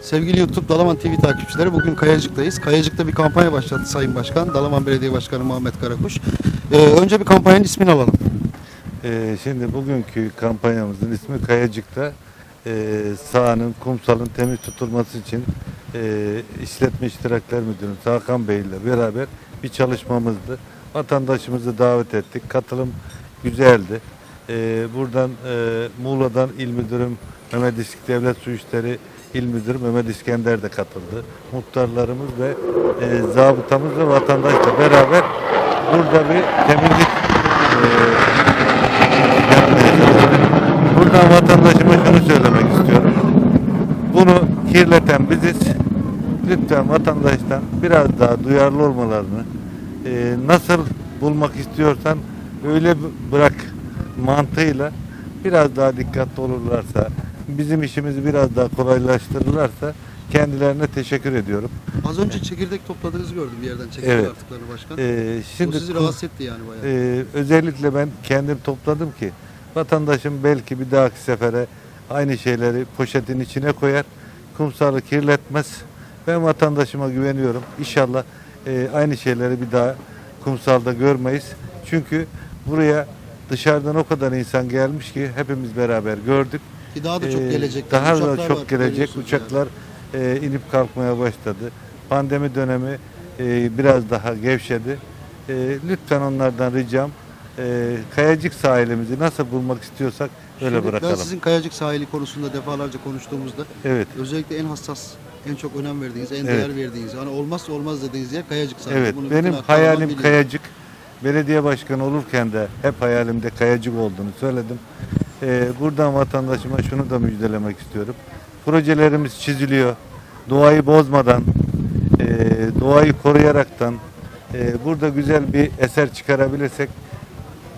Sevgili YouTube Dalaman TV takipçileri bugün Kayacık'tayız. Kayacık'ta bir kampanya başlattı Sayın Başkan. Dalaman Belediye Başkanı Muhammed Karakuş. Ee, önce bir kampanyanın ismini alalım. Ee, şimdi bugünkü kampanyamızın ismi Kayacık'ta e, sahanın, kumsalın temiz tutulması için e, İşletme İştirakler Müdürü Hakan Bey ile beraber bir çalışmamızdı. Vatandaşımızı davet ettik. Katılım güzeldi. E, buradan e, Muğla'dan İl Müdürüm Mehmet İşik Devlet Su İşleri İl Müdürü Mehmet İskender de katıldı. Muhtarlarımız ve e, zabıtamız ve vatandaşla beraber burada bir temizlik e, yapmaya çalıştık. Buradan vatandaşıma şunu söylemek istiyorum. Bunu kirleten biziz. Lütfen vatandaştan biraz daha duyarlı olmalarını, e, nasıl bulmak istiyorsan öyle bırak mantığıyla biraz daha dikkatli olurlarsa, bizim işimizi biraz daha kolaylaştırırlarsa kendilerine teşekkür ediyorum. Az önce çekirdek topladığınızı gördüm bir yerden çekirdek Evet. attıklarını başkan. E, o şimdi sizi kum- rahatsız etti yani bayağı. Ee, özellikle ben kendim topladım ki vatandaşım belki bir dahaki sefere aynı şeyleri poşetin içine koyar, kumsalı kirletmez. Ben vatandaşıma güveniyorum. İnşallah e, aynı şeyleri bir daha kumsalda görmeyiz. Çünkü buraya dışarıdan o kadar insan gelmiş ki hepimiz beraber gördük. Ki daha da çok Ee, gelecek. Daha Uçaklar da var, çok gelecek. görüyorsunuz yani. Uçaklar e, inip kalkmaya başladı. Pandemi dönemi e, biraz daha gevşedi. E, lütfen onlardan ricam e, Kayacık sahilimizi nasıl bulmak istiyorsak öyle Şimdi bırakalım. Ben sizin Kayacık sahili konusunda defalarca konuştuğumuzda Evet. özellikle en hassas, en çok önem verdiğiniz, en Evet. değer verdiğiniz, hani olmazsa olmaz dediğiniz yer Kayacık sahili. Evet. Bunu Benim hayalim. Kayacık. Belediye başkanı olurken de hep hayalimde Kayacık olduğunu söyledim. E, buradan vatandaşıma şunu da müjdelemek istiyorum. Projelerimiz çiziliyor. Doğayı bozmadan, e, doğayı koruyaraktan e, burada güzel bir eser çıkarabilirsek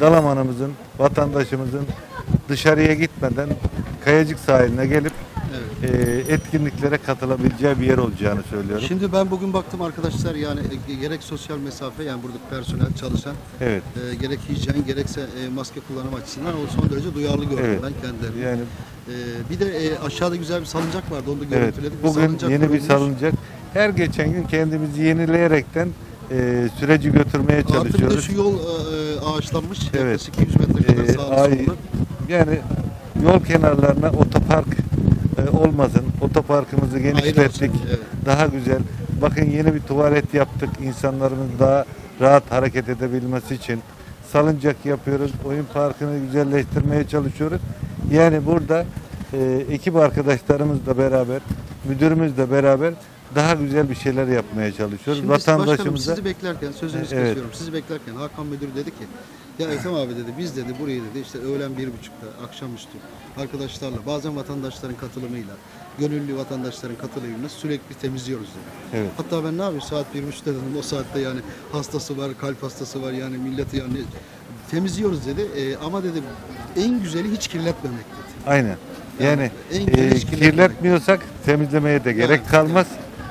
Dalaman'ımızın, vatandaşımızın dışarıya gitmeden Kayacık sahiline gelip. E, etkinliklere katılabileceği bir yer olacağını söylüyorum. Şimdi ben bugün baktım arkadaşlar yani e, gerek sosyal mesafe yani burada personel çalışan Evet. e, gerek hijyen gerekse e, maske kullanım açısından o son derece duyarlı gördüm Evet. ben kendilerini. Yani E, bir de e, aşağıda güzel bir salıncak vardı onu da evet. görüntüledik. Bugün salıncak yeni bir kurulmuş. salıncak. Her geçen gün kendimizi yenileyerekten e, süreci götürmeye Artı bir de çalışıyoruz. şu yol e, e, ağaçlanmış Evet. yaklaşık 200 metre kadar E, sağda ay- yani yol kenarlarına otopark olmasın. Otoparkımızı genişlettik. Olsun, evet. daha güzel. Bakın yeni bir tuvalet yaptık. İnsanlarımız daha rahat hareket edebilmesi için. Salıncak yapıyoruz. Oyun parkını güzelleştirmeye çalışıyoruz. Yani burada e, ekip arkadaşlarımızla beraber, müdürümüzle beraber daha güzel bir şeyler yapmaya çalışıyoruz. Şimdi Vatandaşımıza sizi beklerken sözünüzü Evet. kesiyorum. Sizi beklerken Hakan Müdür dedi ki ya Ethem abi dedi biz dedi burayı dedi işte öğlen bir buçukta akşamüstü arkadaşlarla bazen vatandaşların katılımıyla gönüllü vatandaşların katılımıyla sürekli temizliyoruz dedi. Evet. Hatta ben ne yapayım saat bir buçukta dedim o saatte yani hastası var kalp hastası var yani milleti yani temizliyoruz dedi E, ama dedi en güzeli hiç kirletmemek dedi. aynen. Yani en güzel e, kirletmiyorsak temizlemeye de gerek Yani, kalmaz.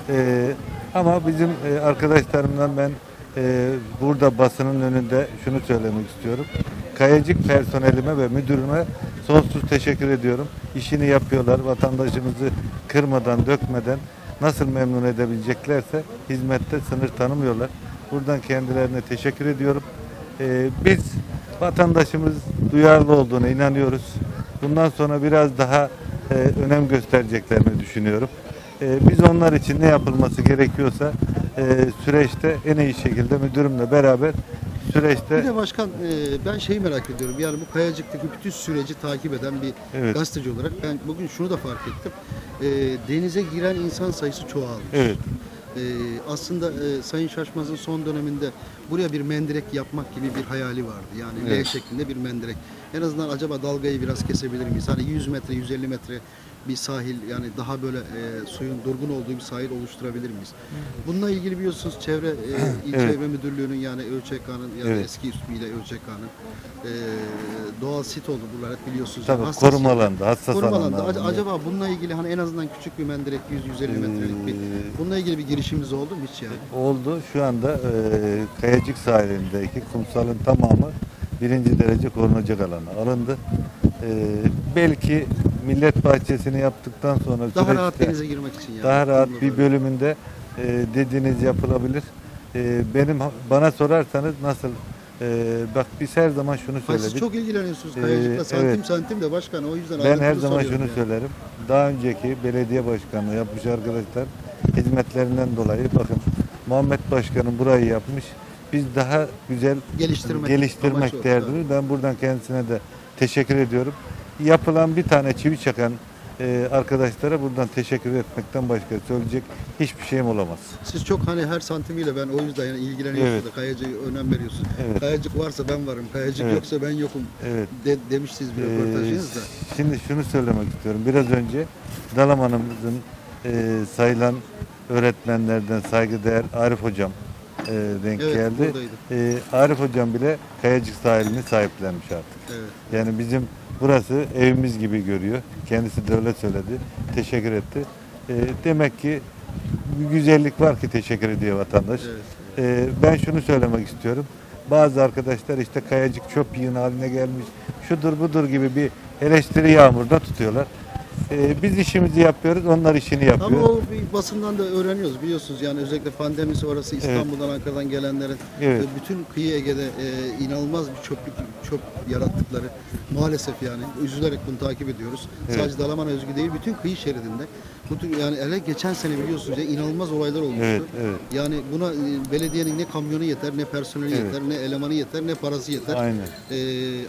E, ama bizim e, arkadaşlarımdan ben e, burada basının önünde şunu söylemek istiyorum. Kayacık personelime ve müdürüme sonsuz teşekkür ediyorum. İşini yapıyorlar. Vatandaşımızı kırmadan, dökmeden nasıl memnun edebileceklerse hizmette sınır tanımıyorlar. Buradan kendilerine teşekkür ediyorum. E, biz vatandaşımız duyarlı olduğuna inanıyoruz. Bundan sonra biraz daha e, önem göstereceklerini düşünüyorum. E, biz onlar için ne yapılması gerekiyorsa e, süreçte en iyi şekilde müdürümle beraber Bir süreçte de başkan e, ben şeyi merak ediyorum. Yani bu Kayacık'taki bütün süreci takip eden bir Evet. gazeteci olarak ben bugün şunu da fark ettim. E, denize giren insan sayısı çoğalmış. evet E, aslında e, Sayın Şaşmaz'ın son döneminde buraya bir mendirek yapmak gibi bir hayali vardı. Yani L Evet. şeklinde bir mendirek. En azından acaba dalgayı biraz kesebilir miyiz? Hani 100 metre, 150 metre bir sahil yani daha böyle e, suyun durgun olduğu bir sahil oluşturabilir miyiz? Bununla ilgili biliyorsunuz çevre e, İl Evet. Çevre Müdürlüğü'nün yani ÖÇK'nın yani Evet. eski ismiyle ÖÇK'nın e, doğal sit oldu buralar hep biliyorsunuz. tabii Hassas koruma alanda, hassas Koruma alanda. alanlarda. Ac- Acaba bununla ilgili hani en azından küçük bir mendirek 100-150 metrelik bir Ee, bununla ilgili bir girişimimiz oldu mu hiç yani? oldu. Şu anda e, Kayacık sahilindeki kumsalın tamamı birinci derece korunacak alana alındı. E, belki millet bahçesini yaptıktan sonra Daha rahat denize girmek için yani. daha rahat bir bölümünde e, dediğiniz yapılabilir. E, benim bana sorarsanız nasıl e, bak biz her zaman şunu Ay, siz söyledik. çok ilgileniyorsunuz Ee, kayacıkla santim evet. santim de başkan o yüzden Ben her zaman şunu yani. söylerim. Daha önceki belediye başkanlığı yapmış arkadaşlar hizmetlerinden dolayı bakın Muhammed Başkanım burayı yapmış. Biz daha güzel Geliştirmek, geliştirmek derdimiz. Ben buradan kendisine de teşekkür ediyorum. Yapılan bir tane çivi çakan e, arkadaşlara buradan teşekkür etmekten başka söyleyecek hiçbir şeyim olamaz. Siz çok hani her santimiyle ben o yüzden yani ilgileniyorsunuz Evet. da kayacıya önem veriyorsunuz. Evet. Kayacık varsa ben varım, kayacık Evet. yoksa ben yokum Evet. de, demiştiniz bir Ee, röportajınızda. şimdi şunu söylemek istiyorum. Biraz önce Dalaman'ımızın e, sayılan öğretmenlerden saygıdeğer Arif Hocam e, denk Evet, geldi. E, Arif Hocam bile Kayacık sahilini sahiplenmiş artık. Evet. Yani bizim burası evimiz gibi görüyor. Kendisi de öyle söyledi. Teşekkür etti. E, demek ki bir güzellik var ki teşekkür ediyor vatandaş. Evet. Ee, ben şunu söylemek istiyorum. Bazı arkadaşlar işte kayacık çöp yığını haline gelmiş, şudur budur gibi bir eleştiri yağmurda tutuyorlar. Ee, biz işimizi yapıyoruz, onlar işini yapıyor. Ama o bir basından da öğreniyoruz biliyorsunuz yani özellikle pandemi sonrası İstanbul'dan Ankara'dan gelenlerin Evet. e, bütün kıyı Ege'de e, inanılmaz bir çöplük çöp yarattıkları maalesef yani üzülerek bunu takip ediyoruz. Sadece Dalaman özgü değil bütün kıyı şeridinde. Bütün yani hele geçen sene biliyorsunuz ya inanılmaz olaylar olmuştu. Evet, evet. Yani buna e, belediyenin ne kamyonu yeter, ne personeli yeter, ne elemanı yeter, ne parası yeter. Aynen. E,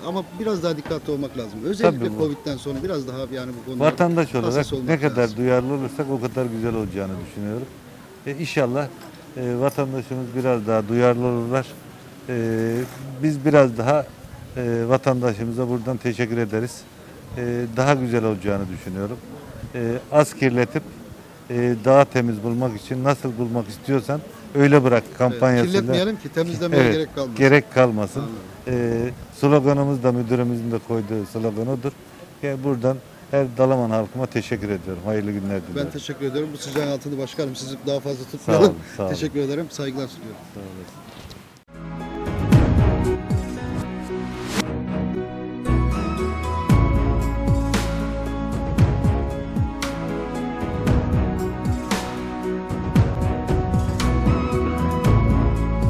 ama biraz daha dikkatli olmak lazım. Özellikle Tabii bu. Covid'den sonra biraz daha yani bu konuda Vatandaş olarak hassas olmak ne kadar lazım. duyarlı olursak o kadar güzel olacağını düşünüyorum. E, inşallah e, vatandaşımız biraz daha duyarlı olurlar. E, biz biraz daha e, vatandaşımıza buradan teşekkür ederiz. E, daha güzel olacağını düşünüyorum. E, az kirletip e, daha temiz bulmak için nasıl bulmak istiyorsan öyle bırak kampanyasıyla. kirletmeyelim ki temizlemeye Evet, gerek kalmasın. Gerek kalmasın. Anladım. Ee, sloganımız da müdürümüzün de koyduğu slogan odur. Yani buradan her Dalaman halkıma teşekkür ediyorum. Hayırlı günler Ben diliyorum. teşekkür ediyorum. Bu sıcağın altında başkanım sizi daha fazla tutmayalım. olun, sağ olun. Teşekkür ederim. Saygılar sunuyorum. Sağ olasın.